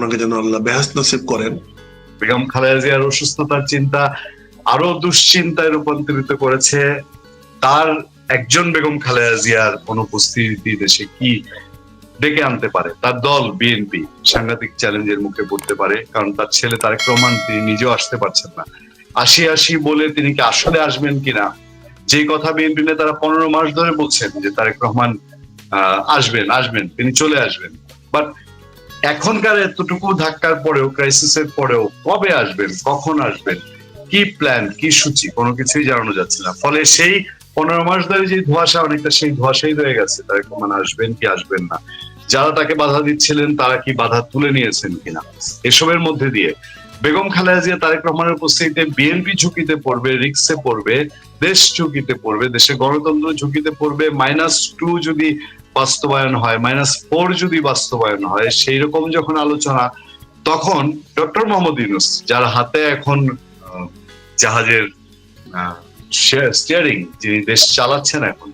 ওনাকে যেন আল্লাহ বেহাস নসিব করেন। বেগম খালেদা জিয়ার অসুস্থতার চিন্তা আরও দুশ্চিন্তায় রূপান্তরিত করেছে। তার একজন বেগম খালেদা জিয়ার অনুপস্থিতি দেশে কি ডেকে আনতে পারে? তার দল, বিএনপি, সাংঘাতিক চ্যালেঞ্জের মুখে পড়তে পারে, কারণ তার ছেলে তারেক রহমান, তিনি নিজেও আসতে পারছেন না। আসি আসি বলে তিনি কি আসলে আসবেন কিনা? যে কথা বিএনপি নেতারা পনেরো মাস ধরে বলছেন যে তারেক রহমান আসবেন আসবেন, তিনি চলে আসবেন। বাট এখনকার এতটুকু ধাক্কার পরেও ক্রাইসিসের পরেও কবে আসবেন? কখন আসবেন? কি প্ল্যান কি সূচি? কোনো কিছুই জানানো যাচ্ছে না। ফলে সেই পনেরো মাস ধরে যে ধোঁয়াশা, অনেকটা সেই ধোঁয়াশাই রয়ে গেছে। তারেক রহমান আসবেন কি আসবেন না? যারা তাকে বাধা দিচ্ছিলেন, তারা কি বাধা তুলে নিয়েছেন কিনা? এসবের মধ্যে দিয়ে। বেগম খালেদা জিয়া, তারেক রহমানের উপস্থিতিতে বিএনপি ঝুঁকিতে পড়বে, রিক্সে পড়বে, দেশ ঝুঁকিতে পড়বে দেশের গণতন্ত্র ঝুঁকিতে পড়বে মাইনাস টু যদি বাস্তবায়ন হয় মাইনাস ফোর যদি বাস্তবায়ন হয় সেই রকম যখন আলোচনা, তখন ডক্টর মোহাম্মদ ইউনুস, যার হাতে এখন জাহাজের স্টিয়ারিং যিনি দেশ চালাচ্ছেন এখন,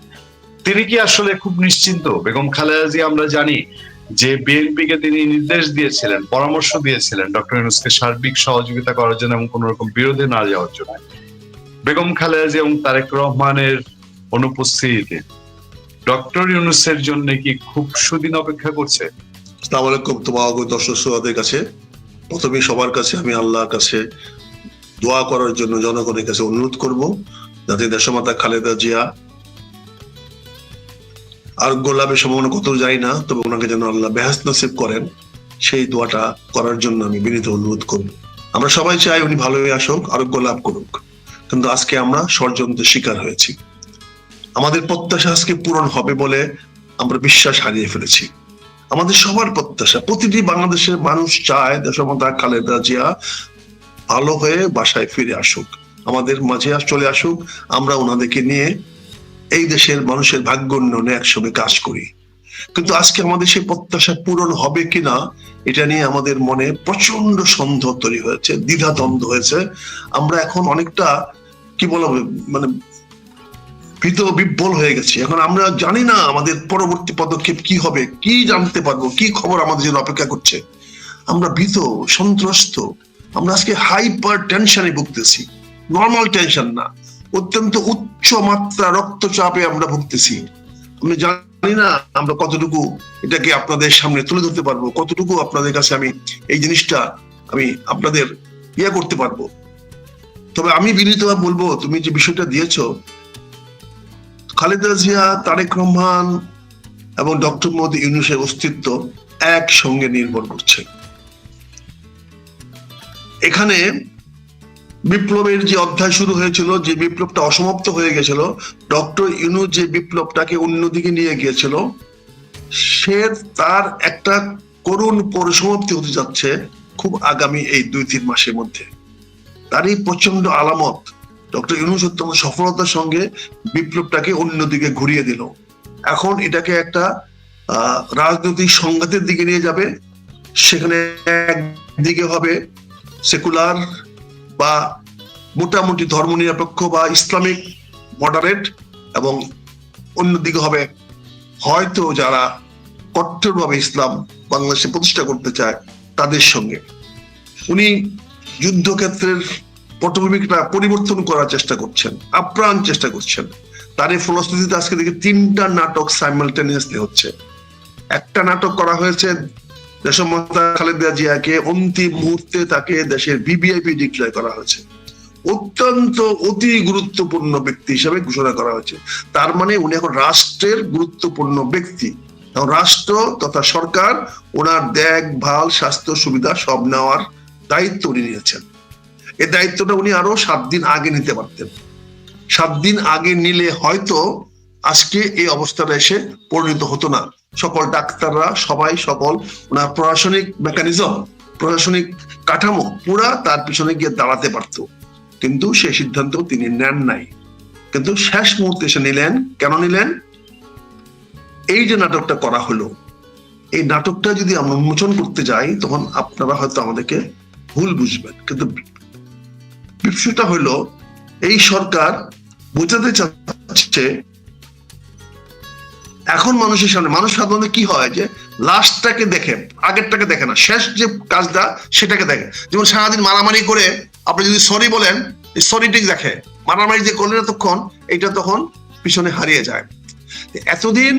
তিনি কি আসলে খুব নিশ্চিন্ত? বেগম খালেদা জিয়া আমরা জানি যে বিএনপি কে তিনি নির্দেশ দিয়েছিলেন, পরামর্শ দিয়েছিলেন ডক্টর ইউনুসকে সার্বিক সহযোগিতা করার জন্য এবং কোন রকম বিরোধে না যাওয়ার জন্য। বেগম খালেদা জিয়া এবং তারেক রহমানের অনুপস্থিতিতে ডক্টর ইউনুসের জন্য কি খুব সুদিন অপেক্ষা করছে? আলাইকুম দর্শক শ্রোতাদের কাছে। সবার কাছে আমি আল্লাহর কাছে দোয়া করার জন্য জনগণের কাছে অনুরোধ করব, যাতে দেশমাতা খালেদা জিয়া সম্ভাবনা কত যাই না, তবে ওনাকে যেন আল্লাহ বেহাস নসিব করেন, সেই দোয়াটা করার জন্য আমি বিনীত অনুরোধ করব। আমরা সবাই চাই উনি ভালোই আসুক, আরোগ্য লাভ করুক। কিন্তু আজকে আমরা ষড়যন্ত্রের শিকার হয়েছি। আমাদের প্রত্যাশা আজকে পূরণ হবে বলে আমরা বিশ্বাস হারিয়ে ফেলেছি। আমাদের সবার প্রত্যাশা প্রতিটি বাংলাদেশের মানুষ চায় দেশমাতা খালেদা জিয়া ভালো হয়ে বাসায় ফিরে আসুক। আমাদের মাঝে চলে আসুক। আমরা ওনাদেরকে নিয়ে এই দেশের মানুষের ভাগ্য উন্নয়নে একসঙ্গে কাজ করি। কিন্তু আজকে আমাদের সেই প্রত্যাশা পূরণ হবে কিনা এটা নিয়ে আমাদের মনে প্রচণ্ড সন্দেহ তৈরি হয়েছে দ্বিধা দ্বিধাদ্বন্দ্ব হয়েছে। আমরা এখন অনেকটা কি বলা হবে, মানে ভীত বিব্বল হয়ে গেছি। এখন আমরা জানি না আমাদের পরবর্তী পদক্ষেপ কি হবে, কি জানতে পারব, কি খবর আমাদের জন্য অপেক্ষা করছে। আমরা ভীত, সন্ত্রস্ত, আমরা আজকে হাইপার টেনশনে ভুগতেছি। নর্মাল টেনশন না, অত্যন্ত উচ্চ মাত্রা রক্তচাপে আমরা ভুগতেছি। আমি জানি না আমরা কতটুকু এটাকে আপনাদের সামনে তুলে ধরতে পারব, কতটুকু আপনাদের কাছে আমি এই জিনিসটা আমি আপনাদের ইয়ে করতে পারব। তবে আমি বিনীতভাবে বলব, তুমি যে বিষয়টা দিয়েছ খালেদা জিয়া, তারেক রহমান এবং ডক্টর মোদী ইউনুসের অস্তিত্ব একসঙ্গে নির্ভর করছে। এখানে বিপ্লবের যে অধ্যায় শুরু হয়েছিল, যে বিপ্লবটা অসমাপ্ত হয়ে গেছিল, ডক্টর ইউনুস যে বিপ্লবটাকে অন্যদিকে নিয়ে গিয়েছিল, সে তার একটা করুণ পরিসমাপ্তি হতে যাচ্ছে খুব আগামী এই দুই তিন মাসের মধ্যে। তারই প্রচণ্ড আলামত ডক্টর ইউনুস অত্যন্ত সফলতার সঙ্গে বিপ্লবটাকে অন্যদিকে ঘুরিয়ে দিল। এখন এটাকে একটা রাজনৈতিক সংঘাতের দিকে নিয়ে যাবে। সেখানে একদিকে হবে সেকুলার বা মোটামুটি ধর্ম নিরপেক্ষ বা ইসলামিক, মডারেট এবং অন্যদিকে হবে হয়তো যারা কট্টরভাবে ইসলাম বাংলাদেশে প্রতিষ্ঠা করতে চায় তাদের সঙ্গে। উনি যুদ্ধক্ষেত্রের পটভূমিকটা পরিবর্তন করার চেষ্টা করছেন, আপ্রাণ চেষ্টা করছেন। তার এই ফলশ্রুতিতে আজকে দেখি তিনটা নাটক সাইমালটেনিয়াসলি হচ্ছে। একটা নাটক করা হয়েছে খালেদা জিয়াকে অন্তিম মুহূর্তে তাকে দেশের বিবিআইপি ডিক্লেয়ার করা হয়েছে। অত্যন্ত অতি গুরুত্বপূর্ণ ব্যক্তি হিসেবে ঘোষণা করা হয়েছে। তার মানে উনি এখন রাষ্ট্রের গুরুত্বপূর্ণ ব্যক্তি। রাষ্ট্র তথা সরকার ওনার দেখভাল, স্বাস্থ্য সুবিধা সব নেওয়ার দায়িত্ব উনি নিয়েছেন। এই দায়িত্বটা উনি আরও সাত দিন আগে নিতে পারতেন। সাত দিন আগে নিলে হয়তো আজকে এই অবস্থাটা এসে পরিণত হতো না। সকল ডাক্তাররা, সবাই, সকল ওনার প্রশাসনিক মেকানিজম প্রশাসনিক কাঠামো পুরা তার পিছনে গিয়ে দাঁড়াতে পারতো। কিন্তু সেই সিদ্ধান্ত তিনি নেন নাই। কিন্তু শেষ মুহূর্তে এসে নিলেন। কেন নিলেন? এই যে নাটকটা করা হলো, এই নাটকটা যদি আমরা উন্মোচন করতে যাই, তখন আপনারা হয়তো আমাদেরকে ভুল বুঝবেন। কিন্তু বিষয়টা হলো, এই সরকার বোঝাতে চাচ্ছে, এখন মানুষের সামনে, মানুষ সাধারণত কি হয় যে লাস্টটাকে দেখে, আগেরটাকে দেখে না, শেষ যে কাজটা সেটাকে দেখে। যেমন সারাদিন মারামারি করে, আপনি যদি সরি বলেন সরিটি দেখে, মারামারি যে করলেন তখন এটা তখন পিছনে হারিয়ে যায়। এতদিন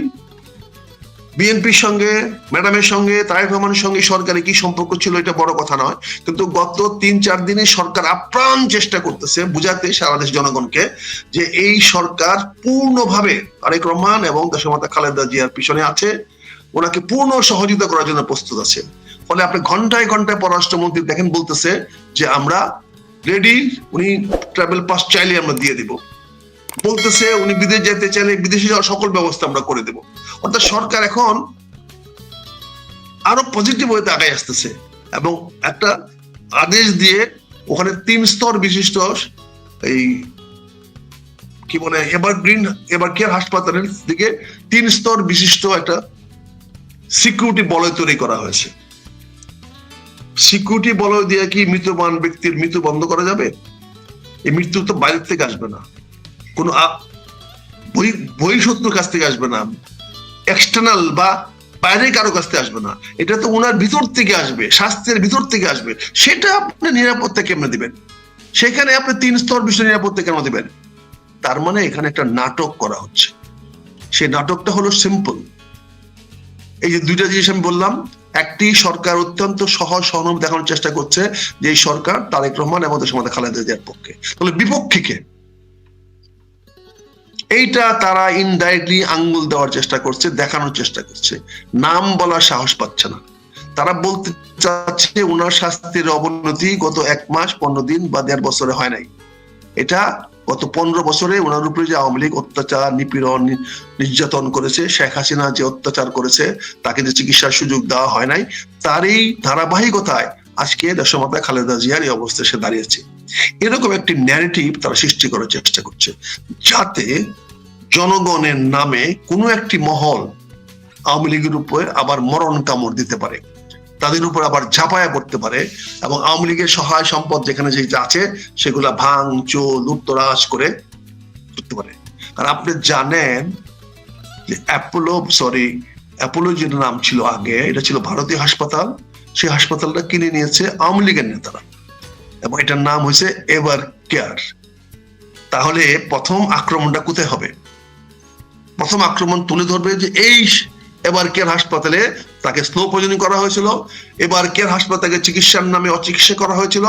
বিএনপির সঙ্গে, ম্যাডামের সঙ্গে, তারেক রহমানের সঙ্গে সরকারের কি সম্পর্ক ছিল এটা বড় কথা নয়। কিন্তু গত তিন চার দিনে সরকার আপ্রাণ চেষ্টা করতেছে বুঝাতে সারা দেশ জনগণকে যে এই সরকার পূর্ণভাবে তারেক রহমান এবং দেশমাতা খালেদা জিয়ার পিছনে আছে। ওনাকে পূর্ণ সহযোগিতা করার জন্য প্রস্তুত আছে। ফলে আপনি ঘন্টায় ঘন্টায় পররাষ্ট্রমন্ত্রী দেখেন বলতেছে যে আমরা রেডি, উনি ট্রাভেল পাস চাইলে আমরা দিয়ে দিব। বলতেছে, উনি বিদেশ যেতে চাইলে বিদেশে যাওয়ার সকল ব্যবস্থা আমরা করে দেব। অর্থাৎ সরকার এখন আরও পজিটিভ ওয়েতে আগায় আসতেছে এবং একটা আদেশ দিয়ে ওখানে তিন স্তর বিশিষ্ট এই কি বলে এভারগ্রিন এবার কেয়ার হাসপাতালের দিকে তিন স্তর বিশিষ্ট একটা সিকিউরিটি বলয় তৈরি করা হয়েছে। সিকিউরিটি বলয় দিয়ে কি মৃত্যুবান ব্যক্তির মৃত্যু বন্ধ করা যাবে? এই মৃত্যু তো বাইরের থেকে আসবে না। কোনো বহিঃশত্রুর কাছ থেকে আসবে না। এক্সটার্নাল বা বাইরে কারও কাছ থেকে আসবে না। এটা তো ওনার ভিতর থেকে আসবে স্বাস্থ্যের ভিতর থেকে আসবে। সেটা আপনি নিরাপত্তা কেমনে দিবেন? সেখানে আপনি তিন স্তর বিশিষ্ট নিরাপত্তা কেন দিবেন? তার মানে এখানে একটা নাটক করা হচ্ছে। সেই নাটকটা হলো সিম্পল এই যে দুইটা জিনিস আমি বললাম, একটি সরকার অত্যন্ত সহজ সহানুভূতি দেখানোর চেষ্টা করছে যে এই সরকার তারেক রহমান এবং দেশমাতা খালেদা জিয়ার পক্ষে। তাহলে বিপক্ষে কে? এইটা তারা ইনডাইরেক্টলি আঙ্গুল দেওয়ার চেষ্টা করছে, দেখানোর চেষ্টা করছে। নাম বলার সাহস পাচ্ছে না। তারা বলতে চাচ্ছে ওনার স্বাস্থ্যের অবনতি গত এক মাস পনেরো দিন বা দেড় বছরে হয় নাই। এটা গত পনেরো বছরে ওনার উপরে যে আওয়ামী লীগ অত্যাচার, নিপীড়ন, নির্যাতন করেছে, শেখ হাসিনা যে অত্যাচার করেছে, তাকে যে চিকিৎসার সুযোগ দেওয়া হয় নাই, তারই ধারাবাহিকতায় আজকে দেশমাতা খালেদা জিয়ার এই অবস্থায় সে দাঁড়িয়েছে। এরকম একটি ন্যারেটিভ তারা সৃষ্টি করার চেষ্টা করছে, যাতে জনগণের নামে কোনো একটি মহল আওয়ামী লীগের উপরে আবার মরণ কামড় দিতে পারে। তাদের উপর আবার ঝাঁপায়া পড়তে পারে এবং আওয়ামী লীগের সহায় সম্পদ যেখানে যে আছে, সেগুলা ভাঙ, চোর লুপ্তরাজ করে করতে পারে। আর আপনি জানেন যে অ্যাপোলো সরি অ্যাপোলো যে নাম ছিল আগে, এটা ছিল ভারতীয় হাসপাতাল। সেই হাসপাতালটা কিনে নিয়েছে আওয়ামী লীগের নেতারা। এবং এটার নাম হয়েছে এভার কেয়ার। তাহলে প্রথম আক্রমণটা কোথায় হবে? প্রথম আক্রমণ তুলে ধরবে যে এই এবার কেয়ার হাসপাতালে তাকে স্লো পয়জনিং করা হয়েছিল এবার কেয়ার হাসপাতালে চিকিৎসার নামে অচিকিৎসা করা হয়েছিল,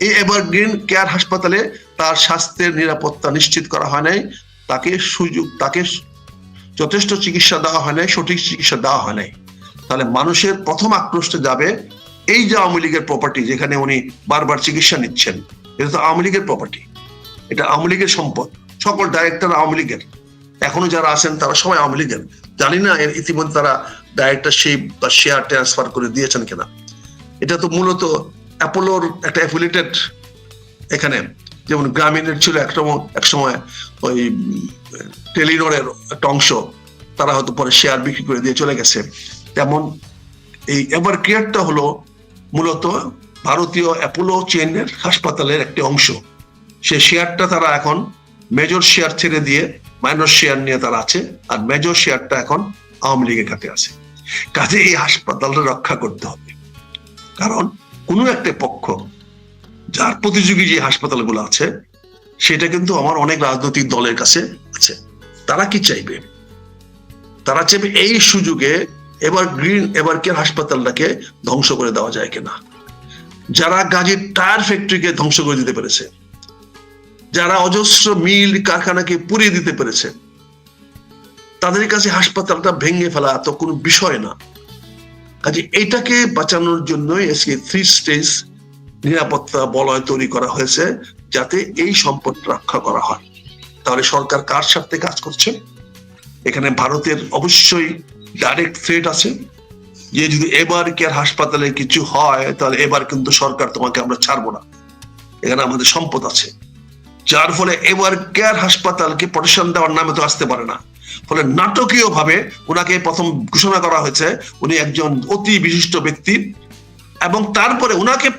এই এবার গ্রিন কেয়ার হাসপাতালে তার স্বাস্থ্যের নিরাপত্তা নিশ্চিত করা হয় নাই, তাকে সুযোগ, তাকে যথেষ্ট চিকিৎসা দেওয়া হয় নাই, সঠিক চিকিৎসা দেওয়া হয় নাই। তাহলে মানুষের প্রথম আক্রোশটা যাবে এই যে আওয়ামী লীগের প্রপার্টি যেখানে উনি বারবার চিকিৎসা নিচ্ছেন, এটা তো আওয়ামী লীগের প্রপার্টি এটা আওয়ামী লীগের সম্পদ। সকল ডাইরেক্টর আওয়ামী লীগের। এখনও যারা আছেন, তারা সবাই আওয়ামী লীগের। জানি না এর ইতিমধ্যে তারা ডাইরেক্টরশিপ বা শেয়ার ট্রান্সফার করে দিয়েছেন কিনা। এটা তো মূলত অ্যাপোলোর একটা অ্যাফিলিয়েটেড এখানে। যেমন গ্রামীণের ছিল একটা এক সময় ওই টেলিনরের একটা অংশ, তারা হয়তো পরে শেয়ার বিক্রি করে দিয়ে চলে গেছে। তেমন এই এভার কেয়ারটা হলো মূলত ভারতীয় অ্যাপোলো চেনের হাসপাতালের একটি অংশ। সে শেয়ারটা তারা এখন মেজর শেয়ার ছেড়ে দিয়ে মাইনর শেয়ার নিয়ে তারা আছে আর মেজর শেয়ারটা এখন আওয়ামী লীগের কাছে আছে। কাজে এই হাসপাতালটা রক্ষা করতে হবে। কারণ কোনো একটা পক্ষ যার প্রতিযোগী যে হাসপাতালগুলো আছে, সেটা কিন্তু আমার অনেক রাজনৈতিক দলের কাছে আছে। তারা কি চাইবে? তারা চাইবে এই সুযোগে এবার গ্রিন, এবার কেয়ার হাসপাতালটাকে ধ্বংস করে দেওয়া যায় কিনা? যারা গাজীর টায়ার ফ্যাক্টরিকে ধ্বংস করে দিতে পেরেছে, যারা অজস্র মিল কারখানাকে পুড়িয়ে দিতে পেরেছে, তাদের কাছে হাসপাতালটা ভেঙে ফেলা তো কোনো বিষয় না। কাজে এটাকে বাঁচানোর জন্যই আজকে থ্রি স্টেজ নিরাপত্তা বলয় তৈরি করা হয়েছে, যাতে এই সম্পদ রক্ষা করা হয়। তাহলে সরকার কার স্বার্থে কাজ করছে? এখানে ভারতের অবশ্যই ডাইরেক্ট থ্রেট আছে। যে যদি এবার কেয়ার হাসপাতালে কিছু হয়, তাহলে এবার কিন্তু সরকার তোমাকে আমরা ছাড়বো না। এখানে আমাদের সম্পদ আছে। যার ফলে এবার কেয়ার হাসপাতালকে প্রোটেকশন দেওয়ার নামে তো আসতে পারে না। ফলে নাটকীয় ভাবে ওনাকে প্রথম ঘোষণা করা হয়েছে, উনি একজন অতি বিশিষ্ট ব্যক্তি এবং তারপরে ওনাকে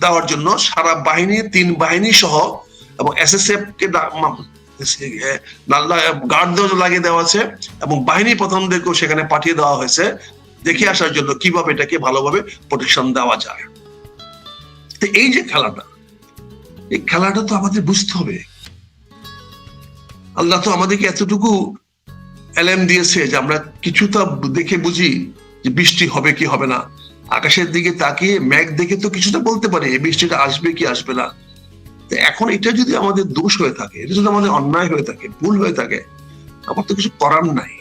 দেওয়ার জন্য সারা বাহিনী, তিন বাহিনী সহ এবং এসএসএফ কে মা- লাগিয়ে দেওয়া আছে এবং বাহিনী প্রধানদেরকেও সেখানে পাঠিয়ে দেওয়া হয়েছে। দেখে আসার জন্য কীভাবে এটাকে ভালোভাবে প্রোটেকশন দেওয়া যায়। তো এই যে খেলাটা, এই খেলাটা তো আমাদের বুঝতে হবে। আল্লাহ তো আমাদেরকে এতটুকু এলএম দিয়েছে যে আমরা কিছুটা দেখে বুঝি যে বৃষ্টি হবে কি হবে না। আকাশের দিকে তাকিয়ে মেঘ দেখে তো কিছুটা বলতে পারি, এই বৃষ্টিটা আসবে কি আসবে না। এখন এটা যদি আমাদের দোষ হয়ে থাকে, এটা যদি আমাদের অন্যায় হয়ে থাকে, ভুল হয়ে থাকে, আমার তো কিছু করার নাই।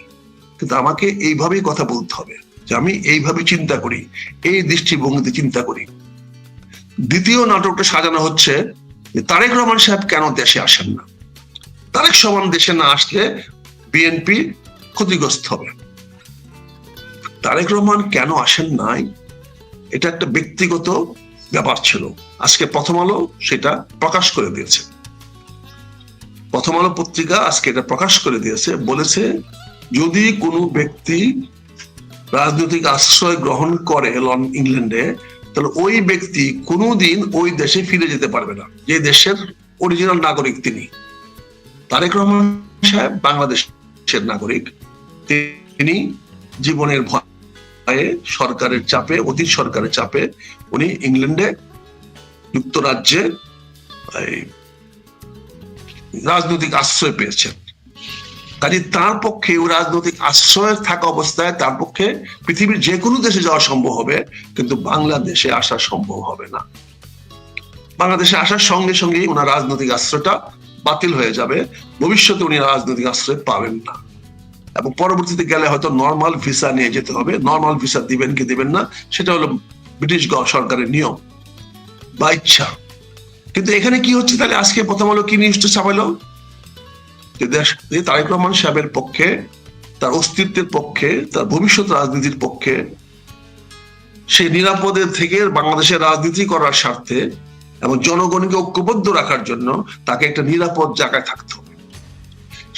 কিন্তু আমাকে এইভাবেই কথা বলতে হবে, যে আমি এইভাবে চিন্তা করি, এই দৃষ্টিভঙ্গিতে চিন্তা করি। দ্বিতীয় নাটকটা সাজানো হচ্ছে যে তারেক রহমান সাহেব কেন দেশে আসেন না? তারেক সমান দেশে না আসলে বিএনপি ক্ষতিগ্রস্ত হবে। তারেক রহমান কেন আসেন নাই? এটা একটা ব্যক্তিগত ব্যাপার ছিল। আজকে প্রথম আলো সেটা প্রকাশ করে দিয়েছে। প্রথম আলো পত্রিকা আজকে এটা প্রকাশ করে দিয়েছে, বলেছে যদি কোনো ব্যক্তি রাজনৈতিক আশ্রয় গ্রহণ করে লন- ইংল্যান্ডে, তাহলে ওই ব্যক্তি কোনোদিন ওই দেশে ফিরে যেতে পারবে না, যে দেশের অরিজিনাল নাগরিক তিনি। তারেক রহমান সাহেব বাংলাদেশের নাগরিক। তিনি জীবনের ভয়ে সরকারের চাপে, অতীত সরকারের চাপে উনি ইংল্যান্ডে যুক্তরাজ্যে রাজনৈতিক আশ্রয় পেয়েছেন। কাজে তার পক্ষে রাজনৈতিক আশ্রয় থাকা অবস্থায় তার পক্ষে পৃথিবীর যে কোনো দেশে যাওয়া সম্ভব হবে, কিন্তু বাংলাদেশে আসা সম্ভব হবে না। বাংলাদেশে আসার সঙ্গে সঙ্গেই ওনার রাজনৈতিক আশ্রয়টা বাতিল হয়ে যাবে। ভবিষ্যতে উনি রাজনৈতিক আশ্রয় পাবেন না। এবং পরবর্তীতে গেলে হয়তো নর্মাল ভিসা নিয়ে যেতে হবে। নর্মাল ভিসা দিবেন কি দিবেন না, সেটা হলো ব্রিটিশ সরকারের নিয়ম, বা ইচ্ছা। কিন্তু এখানে কি হচ্ছে তাহলে? আজকে প্রথম আলো কি নিউজটা ছাপাইলো যে তারেক রহমান সাহেবের পক্ষে, তার অস্তিত্বের পক্ষে, তার ভবিষ্যৎ রাজনীতির পক্ষে, সে নিরাপদে থেকে বাংলাদেশের রাজনীতি করার স্বার্থে এবং জনগণকে ঐক্যবদ্ধ রাখার জন্য তাকে একটা নিরাপদ জায়গায় থাকতে হবে।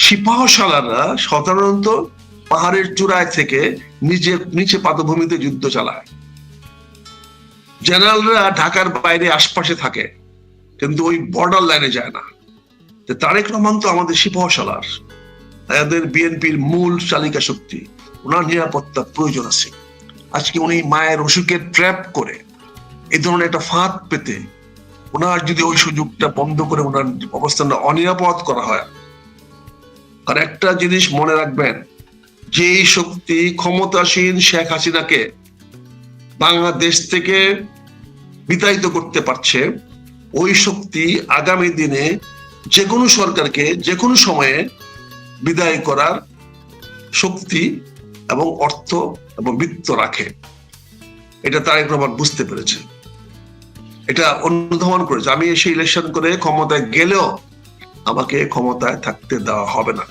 সিপাহশালারা সাধারণত পাহাড়ের চূড়ায় থেকে নিজের নিচে পাদভূমিতে যুদ্ধ চালায়। জেনারেলরা ঢাকার বাইরে আশপাশে থাকে, কিন্তু ওই বর্ডার লাইনে যায় না। তারেক রহমান তো আমাদের সিপাহশালার এদের বিএনপির মূল চালিকা শক্তি। ওনার নিরাপত্তার প্রয়োজন আছে। আজকে উনি মায়ের অসুখে ট্র্যাপ করে এই ধরনের একটা ফাঁদ পেতে, ওনার যদি ওই সুযোগটা বন্ধ করে ওনার অবস্থানটা অনিরাপদ করা হয়, আর একটা জিনিস মনে রাখবেন, যেই শক্তি ক্ষমতাসীন শেখ হাসিনাকে বাংলাদেশ থেকে বিতাড়িত করতে পারছে ওই শক্তি আগামী দিনে যে কোনো সরকারকে যে কোনো সময়ে বিদায় করার শক্তি এবং অর্থ এবং বৃত্ত রাখে। এটা তারেক রহমান বুঝতে পেরেছে। এটা অনুধাবন করেছে। আমি এসে ইলেকশন করে ক্ষমতায় গেলেও আমাকে ক্ষমতায় থাকতে দেওয়া হবে না।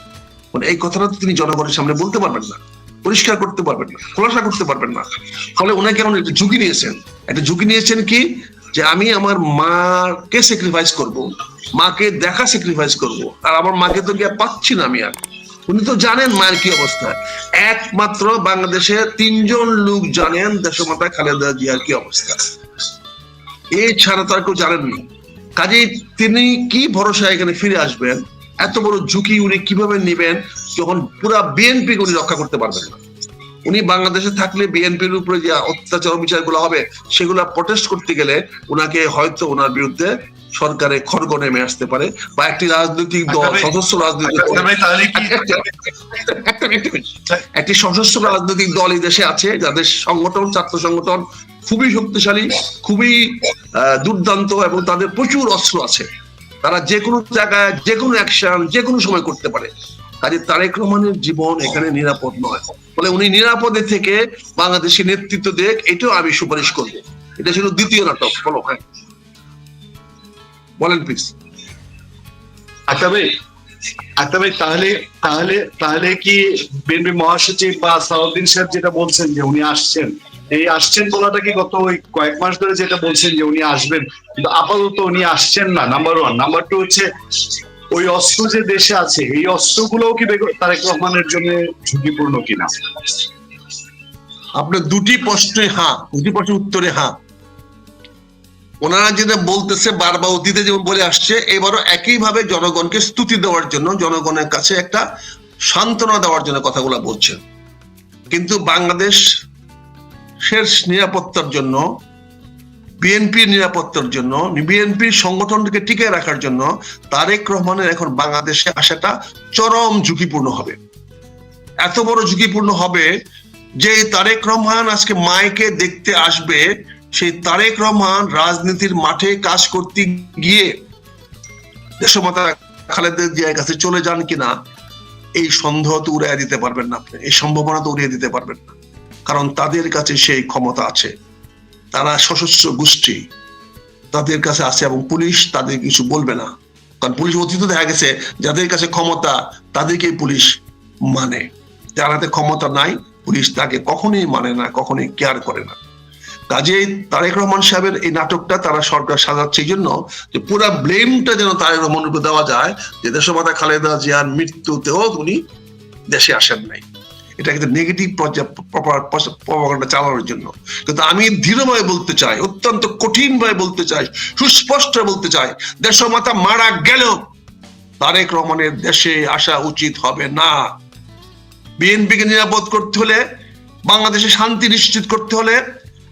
মানে এই কথাটা তো তিনি জনগণের সামনে বলতে পারবেন না। পরিষ্কার করতে পারবেন না, খোলাসা করতে পারবেন না। ফলে ওনাকে এখন একটা ঝুঁকি নিয়েছেন। একটা ঝুঁকি নিয়েছেন কি? যে আমি আমার মাকে স্যাক্রিফাইস করব, মাকে দেখা স্যাক্রিফাইস করব, আর আমার মাকে তো গিয়ে পাচ্ছি না আমি আর। উনি তো জানেন মায়ের কি অবস্থা। একমাত্র বাংলাদেশে তিনজন লোক জানেন দেশমাতা খালেদা জিয়ার কি অবস্থা। এছাড়া তো আর কেউ জানেন না কাজেই তিনি কি ভরসা এখানে ফিরে আসবেন? এত বড় ঝুঁকি উনি কীভাবে নেবেন যখন পুরা বিএনপি উনি রক্ষা করতে পারবেন না? উনি বাংলাদেশে থাকলে বিএনপির উপরে যে অত্যাচার বিচারগুলো হবে সেগুলো প্রটেস্ট করতে গেলে ওনাকে হয়তো ওনার বিরুদ্ধে সরকারে খড়গ নেমে আসতে পারে বা একটি রাজনৈতিক দল আচ্ছা সদস্য রাজনৈতিক আচ্ছা দল। একটি সশস্ত্র রাজনৈতিক দল এই দেশে আছে যাদের সংগঠন ছাত্র সংগঠন খুবই শক্তিশালী খুবই দুর্দান্ত এবং তাদের প্রচুর অস্ত্র আছে। তারা যে কোনো জায়গায় যে কোনো অ্যাকশন যে কোনো সময় করতে পারে। কাজে তারেক রহমানের জীবন এখানে নিরাপদ নয়। ফলে উনি নিরাপদে থেকে বাংলাদেশের নেতৃত্ব দেখ, এটাও আমি সুপারিশ করব। এটা ছিল দ্বিতীয় নাটক। বলো হ্যাঁ। বলেন প্লিজ আচ্ছা ভাই ভাই, তাহলে তাহলে তাহলে কি বিএনপি মহাসচিব বা সাউদ্দিন সাহেব যেটা বলছেন যে উনি আসছেন, এই আসছেন বলাটা কি গত ওই কয়েক মাস ধরে যেটা বলছেন যে উনি আসবেন, কিন্তু আপাতত উনি আসছেন না নাম্বার ওয়ান নাম্বার টু হচ্ছে, ওই অস্ত্র যে দেশে আছে, এই অস্ত্রগুলোও কি তারেক রহমানের জন্য ঝুঁকিপূর্ণ কিনা? আপনার দুটি প্রশ্নে হ্যাঁ দুটি প্রশ্নের উত্তরে হ্যাঁ ওনারা যেটা বলতেছে বারবার অতীতে যেমন বলে আসছে, এবারও একইভাবে জনগণকে স্তুতি দেওয়ার জন্য, জনগণের কাছে একটা সান্ত্বনা দেওয়ার জন্য কথাগুলো বলছেন কিন্তু বাংলাদেশ শেষ নিরাপত্তার জন্য, বিএনপির নিরাপত্তার জন্য, বিএনপির সংগঠনকে টিকে রাখার জন্য তারেক রহমানের এখন বাংলাদেশে আসাটা চরম ঝুঁকিপূর্ণ হবে। এত বড় ঝুঁকিপূর্ণ হবে যে তারেক রহমান আজকে মাইকে দেখতে আসবে সেই তারেক রহমান রাজনীতির মাঠে কাজ করতে গিয়ে দেশমাতা খালেদা জিয়ার কাছে চলে যান কিনা, এই সন্দেহ তো উড়িয়ে দিতে পারবেন না এই সম্ভাবনা তো উড়িয়ে দিতে পারবেন না। কারণ তাদের কাছে সেই ক্ষমতা আছে। তারা সশস্ত্র গোষ্ঠী, তাদের কাছে আছে এবং পুলিশ তাদের কিছু বলবে না। কারণ পুলিশ অতীত দেখা গেছে, যাদের কাছে ক্ষমতা, তাদেরকেই পুলিশ মানে। যার হাতে ক্ষমতা নাই, পুলিশ তাকে কখনোই মানে না, কখনোই কেয়ার করে না। কাজেই তারেক রহমান সাহেবের এই নাটকটা তারা সরকার সাজাচ্ছে এই জন্য যে পুরা ব্লেমটা যেন তারেক রহমানের উপর দেওয়া যায়, যে দেশমাতা খালেদা জিয়ার মৃত্যুতেও উনি দেশে আসেন নাই। এটা কিন্তু নেগেটিভ প্রপাগান্ডা চালানোর জন্য। কিন্তু আমি দৃঢ়ভাবে বলতে চাই, অত্যন্ত কঠিন ভাবে বলতে চাই সুস্পষ্ট বলতে চাই, দেশমাতা মারা গেল তারেক রহমানের দেশে আসা উচিত হবে না। বিএনপিকে নিরাপদ করতে হলে, বাংলাদেশে শান্তি নিশ্চিত করতে হলে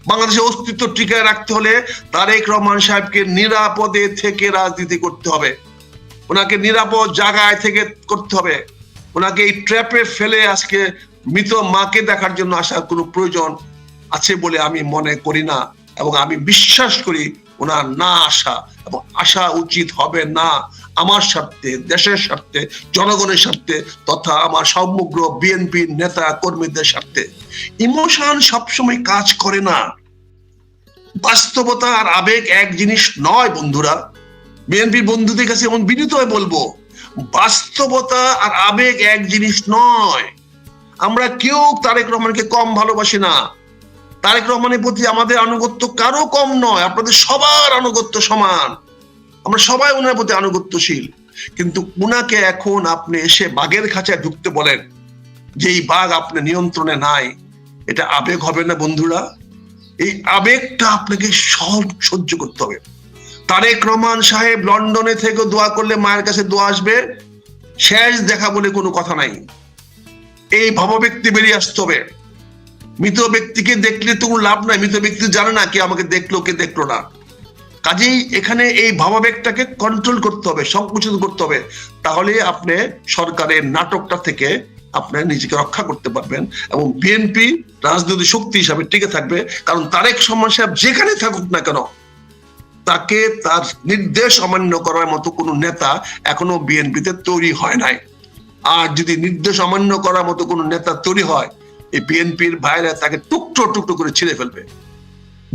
বাংলাদেশের অস্তিত্ব টিকায় রাখতে হলে তারেক রহমান সাহেবকে নিরাপদে থেকে রাজনীতি করতে হবে। ওনাকে নিরাপদ জায়গায় থেকে করতে হবে। ওনাকে এই ট্র্যাপে ফেলে আজকে মৃত মাকে দেখার জন্য আসার কোনো প্রয়োজন আছে বলে আমি মনে করি না এবং আমি বিশ্বাস করি ওনার না আসা এবং আসা উচিত হবে না। আমার স্বার্থে, দেশের স্বার্থে, জনগণের স্বার্থে তথা আমার সমগ্র বিএনপি নেতা কর্মীদের স্বার্থে। ইমোশন সবসময় কাজ করে না। বাস্তবতা আর আবেগ এক জিনিস নয় বন্ধুরা। বিএনপির বন্ধুদের কাছে এমন বিনীত হয়ে বলব, বাস্তবতা আর আবেগ এক জিনিস নয়। আমরা কেউ তারেক রহমানকে কম ভালোবাসি না। তারেক রহমানের প্রতি আমাদের আনুগত্য কারও কম নয়, আপনাদের সবার আনুগত্য সমান। আমরা সবাই ওনার প্রতি আনুগত্যশীল। কিন্তু উনাকে এখন আপনি এসে বাঘের খাঁচায় ঢুকতে বলেন যে এই বাঘ আপনার নিয়ন্ত্রণে নাই, এটা আবেগ হবে না বন্ধুরা? এই আবেগটা আপনাকে সব সহ্য করতে হবে। তারেক রহমান সাহেব লন্ডনে থেকে দোয়া করলে মায়ের কাছে দোয়া আসবে, শেষ দেখা বলে কোনো কথা নাই। এই ভাবব্যক্তি বেরিয়ে আসতে হবে। মৃত ব্যক্তিকে দেখলে তো কোনো লাভ নাই, মৃত ব্যক্তি জানে না কে আমাকে দেখল, কে দেখল না। কাজেই এখানে এই ভাবাবেগটাকে কন্ট্রোল করতে হবে, সংকুচিত করতে হবে। তাহলে আপনি সরকারের নাটকটা থেকে আপনার নিজেকে রক্ষা করতে পারবেন এবং বিএনপি রাজনৈতিক শক্তি হিসাবে টিকে থাকবে। কারণ তারেক সম্মান সাহেব যেখানে থাকুক না কেন, তাকে তার নির্দেশ অমান্য করার মতো কোনো নেতা এখনও বিএনপিতে তৈরি হয় নাই। আর যদি নির্দেশ অমান্য করার মতো কোনো নেতা তৈরি হয়, এই বিএনপির ভাইরা তাকে টুকরো টুকরো করে ছিঁড়ে ফেলবে।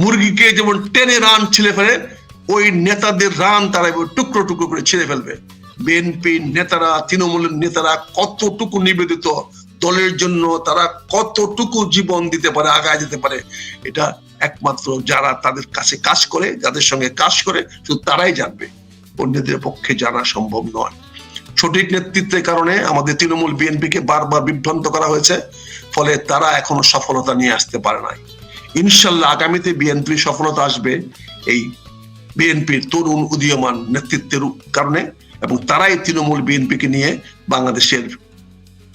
মুরগিকে যেমন টেনে রান ছিঁড়ে ফেলে ওই নেতাদের রান তারা টুকরো টুকরো করে ছিঁড়ে ফেলবে। বিএনপি নেতারা, তৃণমূলের নেতারা কতটুকু নিবেদিত, দলের জন্য তারা কতটুকু জীবন দিতে পারে, আগায় যেতে পারে, এটা একমাত্র যারা তাদের কাছে কাজ করে, যাদের সঙ্গে কাজ করে, শুধু তারাই জানবে। অন্যদের পক্ষে জানা সম্ভব নয়। সঠিক নেতৃত্বের কারণে আমাদের তৃণমূল বিএনপিকে বারবার বিভ্রান্ত করা হয়েছে, ফলে তারা এখনও সফলতা নিয়ে আসতে পারে নাই। ইনশাল্লাহ আগামীতে বিএনপির সফলতা আসবে এই বিএনপির তরুণ উদীয়মান নেতৃত্বের কারণে এবং তারাই তৃণমূল বিএনপিকে নিয়ে বাংলাদেশের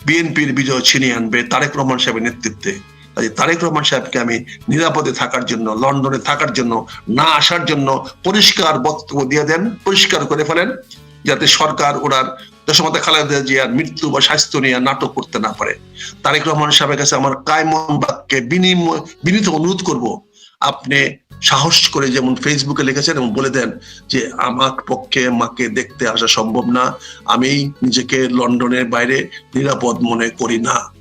বিএনপির বিজয় ছিনিয়ে আনবে তারেক রহমান সাহেবের নেতৃত্বে। কাজে তারেক রহমান সাহেবকে আমি নিরাপদে থাকার জন্য, লন্ডনে থাকার জন্য, না আসার জন্য পরিষ্কার বক্তব্য দিয়ে দেন, পরিষ্কার করে ফেলেন, যাতে সরকার ওনার দশমাতা খালেদা জিয়ার মৃত্যু বা স্বাস্থ্য নিয়ে নাটক করতে না পারে। তারেক রহমান সাহেবের কাছে আমার কায়মন বাক্যে বিনিময় বিনীত অনুরোধ করব আপনি সাহস করে যেমন ফেসবুকে লিখেছেন এবং বলে দেন যে, আমার পক্ষে মাকে দেখতে আসা সম্ভব না, আমি নিজেকে লন্ডনের বাইরে নিরাপদ মনে করি না।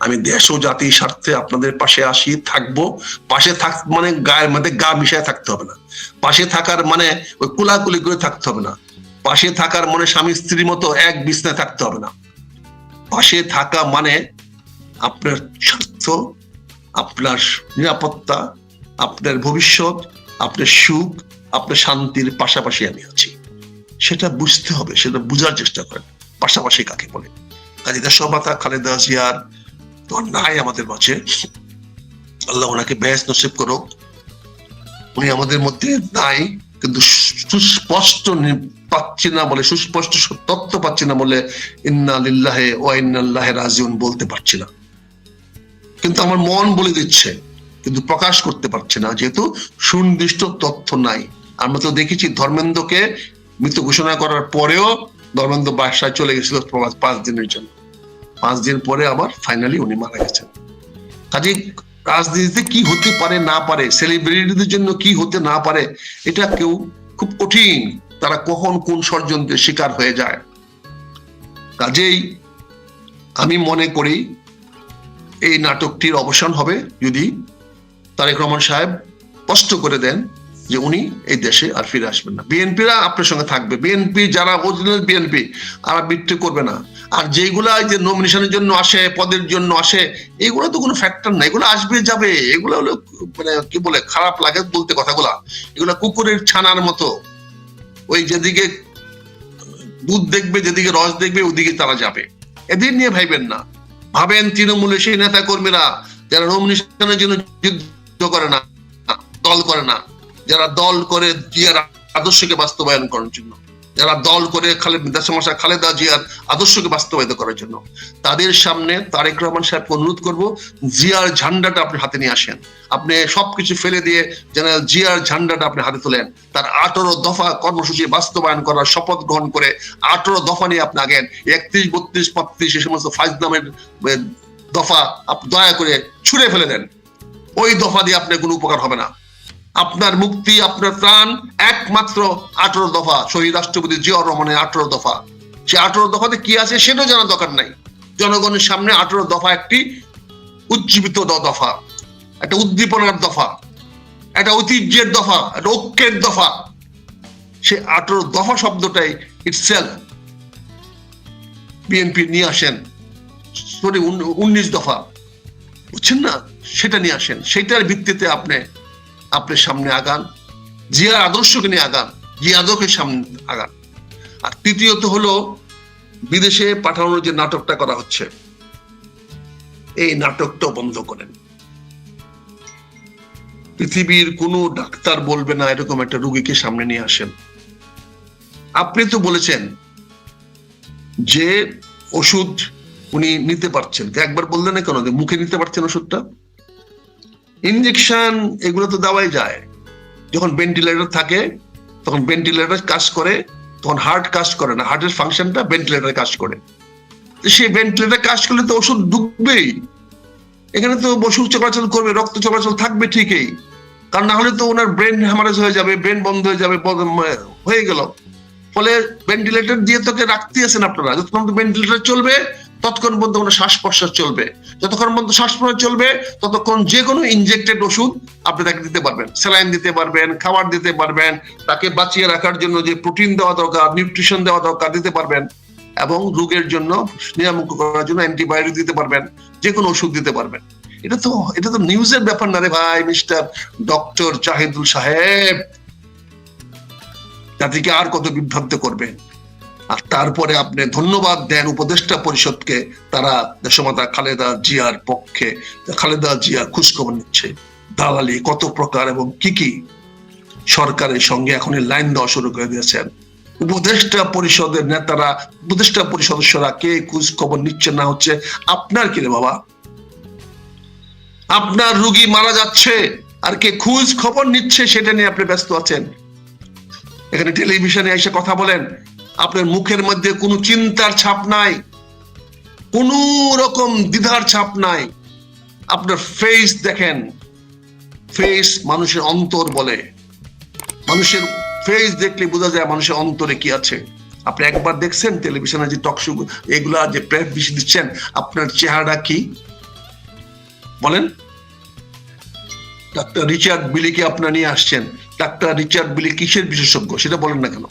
আমি দেশ ও জাতির স্বার্থে আপনাদের পাশে আসি, থাকব। পাশে থাক মানে গায়ের মধ্যে গা মিশায় থাকতে হবে না। পাশে থাকার মানে ওই কুলাকুলি করে থাকতে হবে না। পাশে থাকার মানে স্বামী স্ত্রীর মতো এক বিছনায় থাকতে হবে না। পাশে থাকা মানে আপনার স্বার্থ, আপনার নিরাপত্তা আপনার ভবিষ্যৎ, আপনার সুখ, আপনার শান্তির পাশাপাশি আমি আছি। সেটা বুঝতে হবে, সেটা বুঝার চেষ্টা করেন। পাশাপাশি কাকে বলে? কাজী দেশমাতা খালেদা জিয়ার নাই আমাদের মাঝে। আল্লাহ ওনাকে বেশ নসিব করুক। উনি আমাদের মধ্যে নাই, কিন্তু সুস্পষ্ট পাচ্ছি না বলে, সুস্পষ্ট তত্ত্ব পাচ্ছি না বলে ইন্না লিল্লাহে ও ইন্নাল্লাহে রাজিউন বলতে পারছি না। কিন্তু আমার মন বলে দিচ্ছে কিন্তু প্রকাশ করতে পারছে না, যেহেতু সুনির্দিষ্ট তথ্য নাই। আমরা তো দেখেছি ধর্মেন্দ্রকে মৃত ঘোষণা করার পরেও ধর্মেন্দ্র বাসায় চলে গেছিল পাঁচ দিনের জন্য। পাঁচ দিন পরে আবার ফাইনালি উনি মারা গেছেন। কাজে রাজনীতিতে কি হতে পারে, না পারে সেলিব্রিটিদের জন্য কি হতে না পারে, এটা কেউ খুব কঠিন। তারা কখন কোন ষড়যন্ত্রের শিকার হয়ে যায়। কাজেই আমি মনে করি এই নাটকটির অবসান হবে যদি তারেক রহমান সাহেব স্পষ্ট করে দেন যে উনি এই দেশে আর ফিরে আসবেন না। বিএনপিরা আপনার সঙ্গে থাকবে। বিএনপি যারা অরিজিনাল বিএনপি, আর বিট্রি করবে না। আর যেগুলা যে নমিনেশনের জন্য আসে, পদের জন্য আসে, এগুলো তো কোনো ফ্যাক্টর না এগুলো আসবে, যাবে। এগুলো হলো মানে কি বলে, খারাপ লাগে বলতে কথাগুলা। এগুলো কুকুরের ছানার মতো। ওই যেদিকে দুধ দেখবে, যেদিকে রস দেখবে, ওদিকে তারা যাবে। এদের নিয়ে ভাইবেন না। ভাবেন তৃণমূলের সেই নেতা কর্মীরা যারা নমিনেশনের জন্য যুদ্ধ করে না, দল করে না। যারা দল করে জিয়ার আদর্শকে বাস্তবায়ন করার জন্য, যারা দল করে খালেদ দেশমাশা খালেদা জিয়ার আদর্শকে বাস্তবায়িত করার জন্য, তাদের সামনে তারেক রহমান সাহেবকে অনুরোধ করব, জিয়ার ঝান্ডাটা আপনি হাতে নিয়ে আসেন। আপনি সবকিছু ফেলে দিয়ে যেন জিয়ার ঝান্ডাটা আপনি হাতে তোলেন। তার আঠারো দফা কর্মসূচি বাস্তবায়ন করার শপথ গ্রহণ করে আঠারো দফা নিয়ে আপনি আগেন একত্রিশ, বত্রিশ, পঁয়ত্রিশ এই সমস্ত ফাইজ নামের দফা দয়া করে ছুঁড়ে ফেলে দেন। ওই দফা দিয়ে আপনার কোনো উপকার হবে না। আপনার মুক্তি, আপনার প্রাণ একমাত্র আঠারো দফা। শহীদ রাষ্ট্রপতি জিয়াউর রহমানের আঠারো দফা। সে আঠারো দফাতে কি আছে সেটাও জানার দরকার নাই। জনগণের সামনে আঠারো দফা একটি উজ্জীবিত দফা। একটা উদ্দীপনার দফা। একটা ঐতিহ্যের দফা। একটা ঐক্যের দফা। সে আঠারো দফা শব্দটাই ইটসেলফ বিএনপি নিয়ে আসেন। সরি উনিশ দফা। বুঝছেন না? সেটা নিয়ে আসেন। সেটার ভিত্তিতে আপনি আপনার সামনে আগান। জিয়ার আদর্শকে নিয়ে আগান। জিয়া আদর্শের সামনে আগান। আর তৃতীয়ত হলো, বিদেশে পাঠানোর যে নাটকটা করা হচ্ছে, এই নাটকটা বন্ধ করেন। পৃথিবীর কোনো ডাক্তার বলবে না এরকম একটা রুগীকে সামনে নিয়ে আসেন। আপনি তো বলেছেন যে ওষুধ উনি নিতে পারছেন। একবার বললেন না কেন মুখে নিতে পারছেন ওষুধটা? ইনজেকশন, এগুলো তো দেওয়াই যায়। যখন ভেন্টিলেটর থাকে, তখন ভেন্টিলেটর কাজ করে, তখন হার্ট কাজ করে না হার্টের ফাংশনটা ভেন্টিলেটর কাজ করে। সেই ভেন্টিলেটর কাজ করলে তো ওষুধ ঢুকবেই। এখানে তো ওষুধ চলাচল করবে, রক্ত চলাচল থাকবে ঠিকই। কারণ না হলে তো ওনার ব্রেন হ্যামারেজ হয়ে যাবে ব্রেন বন্ধ হয়ে যাবে হয়ে গেল। ফলে ভেন্টিলেটর দিয়ে তোকে রাখতে আছেন আপনারা। যতক্ষণ ভেন্টিলেটর চলবে ততক্ষণ পর্যন্ত কোনো শ্বাস প্রশ্বাস চলবে। যতক্ষণ পর্যন্ত শ্বাস প্রশ্বাস চলবে, ততক্ষণ যে কোনো ইনজেক্টেড ওষুধ আপনি তাকে দিতে পারবেন। স্যালাইন দিতে পারবেন, খাবার দিতে পারবেন, তাকে বাঁচিয়ে রাখার জন্য যে প্রোটিন দেওয়া দরকার নিউট্রিশন দেওয়া দরকার দিতে পারবেন এবং রোগের জন্য নিরামুক্ত করার জন্য অ্যান্টিবায়োটিক দিতে পারবেন, যে কোনো ওষুধ দিতে পারবেন। এটা তো এটা তো নিউজের ব্যাপার না রে ভাই মিস্টার ডক্টর জাহিদুল সাহেব। জাতিকে আর কত বিভ্রান্ত করবে? আর তারপরে আপনি ধন্যবাদ দেন উপদেষ্টা পরিষদকে, তারা দেশমাতা খালেদা জিয়ার পক্ষে, খালেদা জিয়ার খোঁজখবর নিচ্ছে। দালালি কত প্রকার এবং কি কি সরকারের সঙ্গে এখন লাইন দেওয়া শুরু করে দিয়েছেন। উপদেষ্টা পরিষদের নেতারা, উপদেষ্টা পরিষদ সদস্যরা কে খোঁজ খবর নিচ্ছে না হচ্ছে, আপনার কি রে বাবা? আপনার রুগী মারা যাচ্ছে, আর কে খোঁজ খবর নিচ্ছে সেটা নিয়ে আপনি ব্যস্ত আছেন। এখানে টেলিভিশনে এসে কথা বলেন আপনার মুখের মধ্যে কোনো চিন্তার ছাপ নাই, কোন রকম দ্বিধার ছাপ নাই। আপনার ফেস দেখেন ফেস মানুষের অন্তর বলে। মানুষের ফেস দেখলে বোঝা যায় মানুষের অন্তরে কি আছে। আপনি একবার দেখছেন টেলিভিশনে যে টক শো এগুলা যে প্রেস বেশি দিচ্ছেন, আপনার চেহারা কি? বলেন। ডাক্তার রিচার্ড বিলিকে আপনার নিয়ে আসছেন। ডাক্তার রিচার্ড বিলি কিসের বিশেষজ্ঞ? সেটা বলেন না কেন?